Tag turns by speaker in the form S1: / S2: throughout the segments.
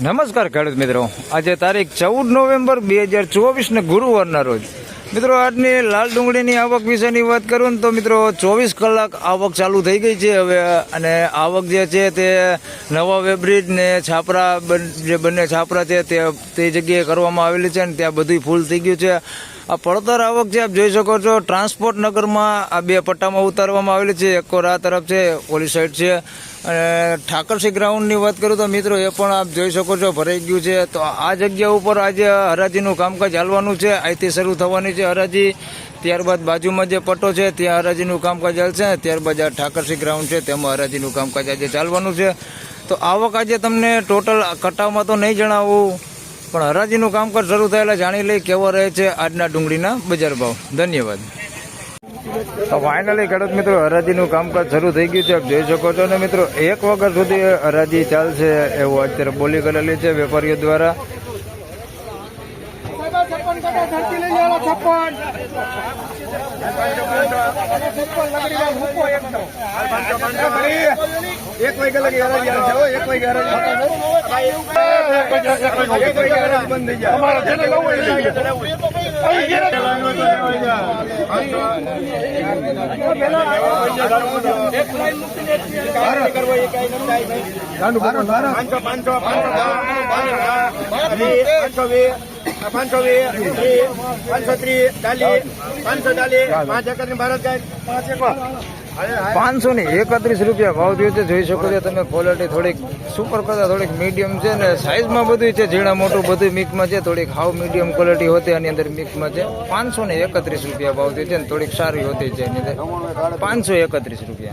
S1: નમસ્કાર ખેડૂત મિત્રો. આજે તારીખ ચૌદ નવેમ્બર બે હજાર ચોવીસને ગુરુવારના રોજ. મિત્રો, આજની લાલ ડુંગળીની આવક વિશેની વાત કરું ને તો મિત્રો, ચોવીસ કલાક આવક ચાલુ થઈ ગઈ છે હવે, અને આવક જે છે તે નવા વેબ્રિજ ને છાપરા જે બંને છાપરા છે તે તે જગ્યાએ કરવામાં આવેલી છે ને ત્યાં બધું ફૂલ થઈ ગયું છે. આ પડતર આવક છે આપ જોઈ શકો છો, ટ્રાન્સપોર્ટ નગરમાં આ બે પટ્ટામાં ઉતારવામાં આવેલી છે. એક કોર તરફ છે, ઓલી સાઈડ છે. અને ઠાકરસિંહ ગ્રાઉન્ડની વાત કરું તો મિત્રો એ પણ આપ જોઈ શકો છો ભરાઈ ગયું છે. તો આ જગ્યા ઉપર આજે હરાજીનું કામકાજ ચાલવાનું છે. અહીંથી શરૂ થવાની છે હરાજી. ત્યારબાદ બાજુમાં જે પટ્ટો છે, ત્યાં હરાજીનું કામકાજ ચાલશે ત્યારબાદ આ ઠાકરસિંહ ગ્રાઉન્ડ છે, તેમાં હરાજીનું કામકાજ આજે ચાલવાનું છે. તો આવક આજે તમને ટોટલ કટાવમાં તો નહીં જણાવું, પણ હરાજીનું કામકાજ શરૂ થયેલા જાણી લઈ કેવો રહે છે આજના ડુંગળીના બજાર ભાવ. ધન્યવાદ. તો ફાઇનલી ખેડૂત મિત્રો, હરાજીનું કામકાજ શરૂ થઈ ગયું છે. આપ જોઈ શકો છો ને મિત્રો, એક વખત સુધી હરાજી ચાલશે એવું અત્યારે બોલી કરેલી છે વેપારીઓ દ્વારા.
S2: એક વાગે લગી પાંચસો પાંચસો પાંચસો ત્રીસ ચાલીસ પાંચસો ચાલીસ પાંચ એકરની ભારત પાંચ એકર
S1: પાંચસો ને એકત્રીસ રૂપિયા ભાવ થયો છે. જોઈ શકો છો તમે ક્વોલિટી થોડીક સુપર કરતા, થોડીક મીડિયમ છે ને સાઇઝમાં બધું છે. ઝીણા મોટું બધું મિક્સમાં છે. થોડીક હાવ મીડિયમ ક્વોલિટી હોતી, આની અંદર મિક્સમાં છે. પાંચસો ને એકત્રીસ રૂપિયા ભાવ થયો છે ને, થોડીક સારી હોતી છે એની અંદર. પાંચસો એકત્રીસ રૂપિયા.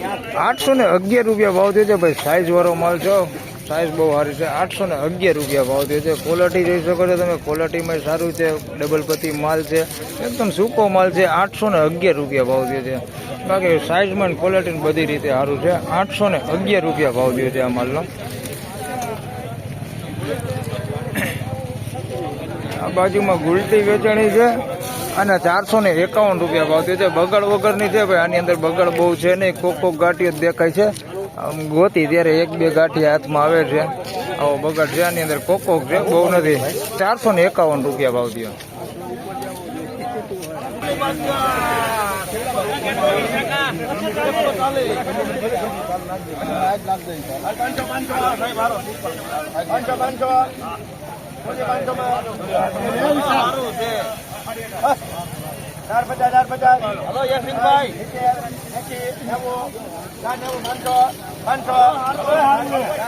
S2: ભારત
S1: આઠસો ને અગિયાર રૂપિયા ભાવ થયો છે ભાઈ. સાઈઝ વાળો માલ છો. સાઈઝ બહુ સારી છે. આઠસો ને અગિયાર રૂપિયા ભાવ થયો છે. ક્વોલિટી જોઈ શકો છો તમે. ક્વોલિટીમાં સારું છે. ડબલ પતિ માલ છે. એકદમ સૂકો માલ છે. આઠસો ને અગિયાર રૂપિયા ભાવ થયો છે. બાકી સાઈઝમાં ક્વોલિટી બધી રીતે સારું છે. આઠસો ને અગિયાર રૂપિયા ભાવ થયો છે આ માલનો. આ બાજુમાં ગુલટી વેચાણી છે. અને ચારસો ને એકાવન રૂપિયા ભાવ થયો છે. બગડ વગરની છે ભાઈ. આની અંદર બગડ બહુ છે નહીં. કોક કોક ગાંટીઓ દેખાય છે. આમ ગોતી ત્યારે એક બે ગાંઠી હાથમાં આવે છે. આવો બગડ છે, આની અંદર કોકોક કોક છે, બહુ નથી. ચારસો ને એકાવન રૂપિયા ભાવ થયો.
S2: પાંચસો પાંચસો ચાર પચાસ ચાર પચાસ. હલો યશવીનભાઈ નેવું ચાર નેવું પાંચસો પાંચસો.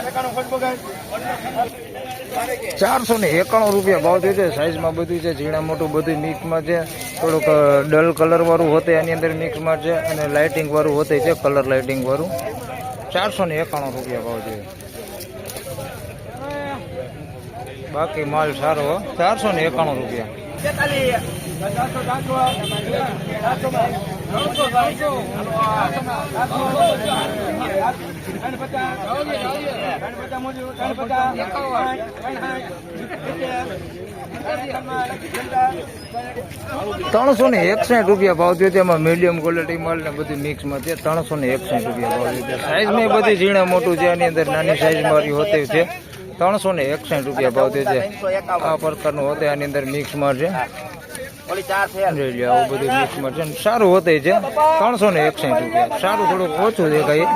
S2: એકાણું
S1: ચારસો ને એકાણું રૂપિયા ભાવ થયો છે. સાઈઝમાં બધું છે. ઝીણા મોટું બધું મિક્સમાં છે. થોડુંક ડલ કલર વાળું હોતે એની અંદર મિક્સમાં છે. અને લાઇટિંગ વાળું હોતે છે કલર લાઇટિંગ વાળું. ચારસો ને એકાણું રૂપિયા ભાવ છે. બાકી માલ સારો ચારસો ને એકાણું રૂપિયા. ત્રણસો ને એકસઠ રૂપિયા ભાવ થયો એમાં મીડિયમ ક્વોલિટી માલ ને બધું મિક્સમાં છે. ત્રણસો ને એકસઠ રૂપિયા ભાવ થયો સાઈઝ સાઈઝમાં બધી ઝીણા મોટું છે. એની અંદર નાની સાઈઝ મારી હોતી છે. ત્રણસો ને એકસઠ રૂપિયા ભાવ થયો છે. આ પ્રકારનું હોતે આની અંદર મિક્સમાં છે
S2: છે.
S1: સારું હોતે છે. ત્રણસો ને એકસઠ રૂપિયા. સારું થોડુંક ઓછું દેખાય.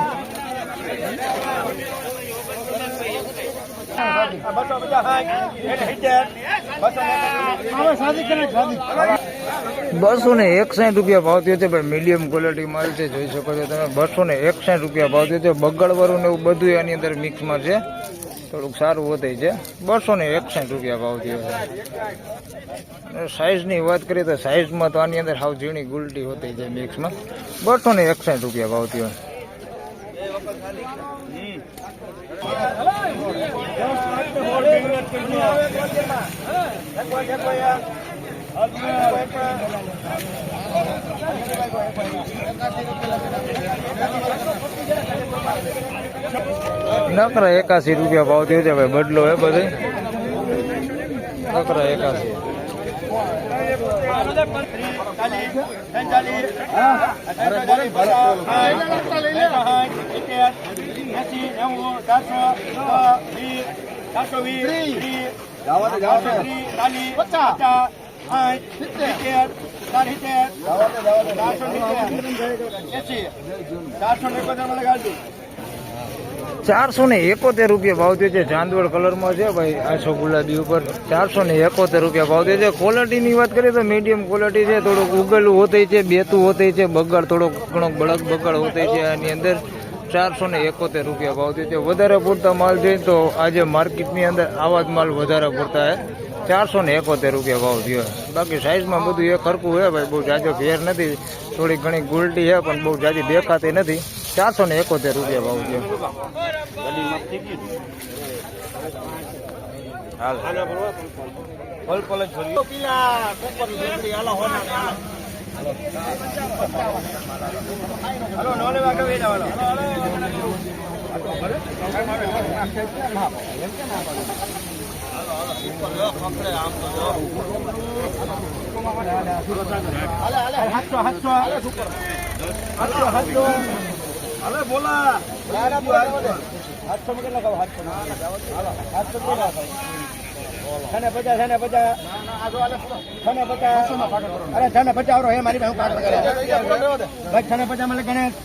S2: બસો
S1: ને એકસાઠ રૂપિયા ભાવ થયો છે ભાઈ મીડિયમ ક્વોલિટી માલ છે, જોઈ શકો છો તમે. બસો ને એકસાઠ રૂપિયા ભાવ થયો છે. બગડવાળું ને એવું બધું એની અંદર મિક્સમાં છે. થોડુંક સારું વધે છે. બસો ને એકસાઠ રૂપિયા ભાવ થયો સાઈઝની વાત કરીએ તો સાઈઝમાં તો આની અંદર સાવ ઝીણી ગુલટી હોતી છે મિક્સમાં બસો ને એકસાઠ રૂપિયા ભાવ થયો. નકરા એકાસી રૂપિયા ભાવ થયો છે ભાઈ બદલો હે બધે નકરા એકાસી
S2: ચારસો ને એકોતેર મને કાઢજો
S1: ચારસો ને એકોતેર રૂપિયા ભાવ થયો છે. ચાંદવડ કલરમાં છે ભાઈ આછો ગુલાબી ઉપર. ચારસો ને એકોતેર રૂપિયા ભાવ થયો છે. ક્વોલિટીની વાત કરીએ તો મીડિયમ ક્વોલિટી છે, થોડુંક ઉગલું હોતી છે, બેતું હોતી છે, બગડ થોડોક ઘણો બળક બગડ હોતી છે આની અંદર. ચારસો ને એકોતેર રૂપિયા ભાવ થયો છે. વધારે પૂરતા માલ જોઈએ તો આજે માર્કેટની અંદર આવા જ માલ વધારે પૂરતા ચારસો ને એકોતેર રૂપિયા ભાવ થયો. બાકી સાઈઝમાં બધું એક ખરખું છે ભાઈ, બહુ જાજો ફેર નથી. થોડી ઘણી ગુલટી છે પણ બહુ જાજી દેખાતી નથી. ચારસો ને એકોતેર રૂપિયા ભાવ થયો.
S2: હલો. નોલે વાગે હાલો હાલો. હાથસો હાથસો. હાથસો હાથસો. અલે બોલા. હાથસો માં કેટલા ખાવ હાથસો હાથસો કેટલા ખાવ પચાસ છને પચાસ. છને પચાસ. અરે છને પચાસ આવરો હે મારી પાસે હું કાઢ ભાઈ છને પચાસ મને ગણેશ.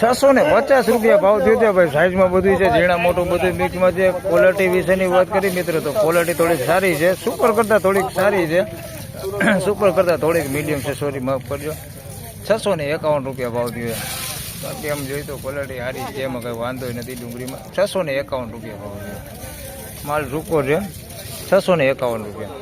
S1: છસો ને પચાસ રૂપિયા ભાવ થયો છે ભાઈ. સાઈઝમાં બધું છે ઝીણા મોટું બધું મિક્સમાં છે. ક્વોલિટી વિશેની વાત કરી મિત્રો તો ક્વોલિટી થોડીક સારી છે. સુપર કરતાં થોડીક સારી છે. સુપર કરતાં થોડીક મીડિયમ છે સોરી માફ કરજો. છસો ને એકાવન રૂપિયા ભાવ થયો બાકી આમ જોઈએ તો ક્વોલિટી સારી છે, એમાં કંઈ વાંધો નથી ડુંગળીમાં. છસો ને એકાવન રૂપિયા ભાવ થયો માલ રૂકો છે છસો ને એકાવન રૂપિયા.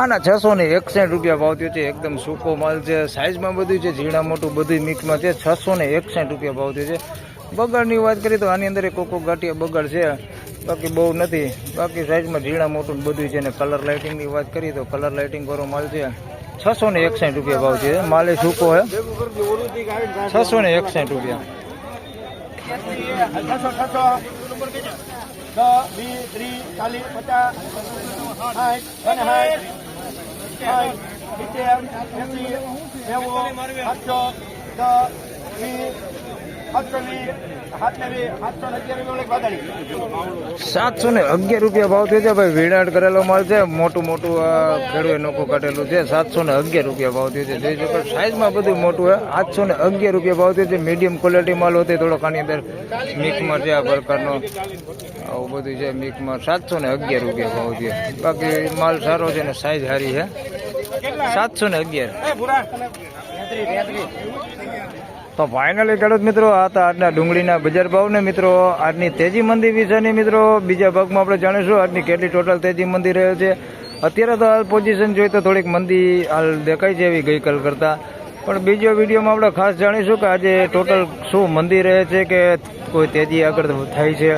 S1: આના છસો ને એકસઠ રૂપિયા ભાવ છે. એકદમ સૂકો માલ છે. સાઇઝમાં બધું છે, ઝીણા મોટું બધું મિક્સમાં છે. છસો ને એકસઠ રૂપિયા ભાવ થયો છે. બગાડની વાત કરીએ તો આની અંદર કોકો ગાંઠિયા બગાડ છે. બાકી બહુ નથી. બાકી સાઈઝમાં ઝીણા મોટું બધું છે ને કલર લાઇટિંગની વાત કરીએ તો કલર લાઇટિંગ વાળો માલ છે છસો ને એકસાઠ રૂપિયા ભાવ છે. એ સૂકો છે છસો ને એકસાઠ રૂપિયા.
S2: દસ વીસ દસ વીસ સાતસો ને અગિયાર રૂપિયા
S1: ભાવ થયો છે ભાઈ. વિનાટ કરેલો માલ છે. મોટું મોટું આ ખેડૂએ નોખું કાઢેલું છે. સાતસો ને અગિયાર રૂપિયા ભાવ થયો છે. જોઈ શકો સાઈઝમાં બધું મોટું છે. આઠસો ને અગિયાર રૂપિયા ભાવ થયો છે. મીડિયમ ક્વોલિટી માલ હોય થોડોક આની અંદર મિક્સમાં છે આ પ્રકારનો. આવું બધું છે મિક્સમાં સાતસો ને અગિયાર રૂપિયા ભાવ થયો. બાકી માલ સારો છે ને સાઈઝ સારી છે. સાતસો ને અગિયાર. તો ફાઇનલી ખેડૂત મિત્રો આ હતા આજના ડુંગળીના બજાર ભાવ ને મિત્રો, આજની તેજી મંદી વિશેની મિત્રો, બીજા ભાગમાં આપણે જાણીશું આજની કેટલી ટોટલ તેજી મંદી રહે છે. અત્યારે તો હાલ પોઝિશન જોઈએ તો થોડીક મંદી હાલ દેખાય છે એવી ગઈકાલ કરતાં. પણ બીજો વિડીયોમાં આપણે ખાસ જાણીશું કે આજે ટોટલ શું મંદી રહે છે કે કોઈ તેજી આગળ થાય છે.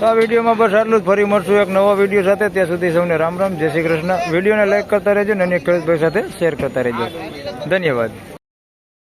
S1: તો આ વિડીયોમાં બસ આટલું જ. ફરી મળશું એક નવા વીડિયો સાથે. ત્યાં સુધી સૌને રામ રામ. જય શ્રી કૃષ્ણ. વિડીયોને લાઇક કરતા રહેજો અને અન્ય ખેડૂતભાઈ સાથે શેર કરતા રહેજો. ધન્યવાદ.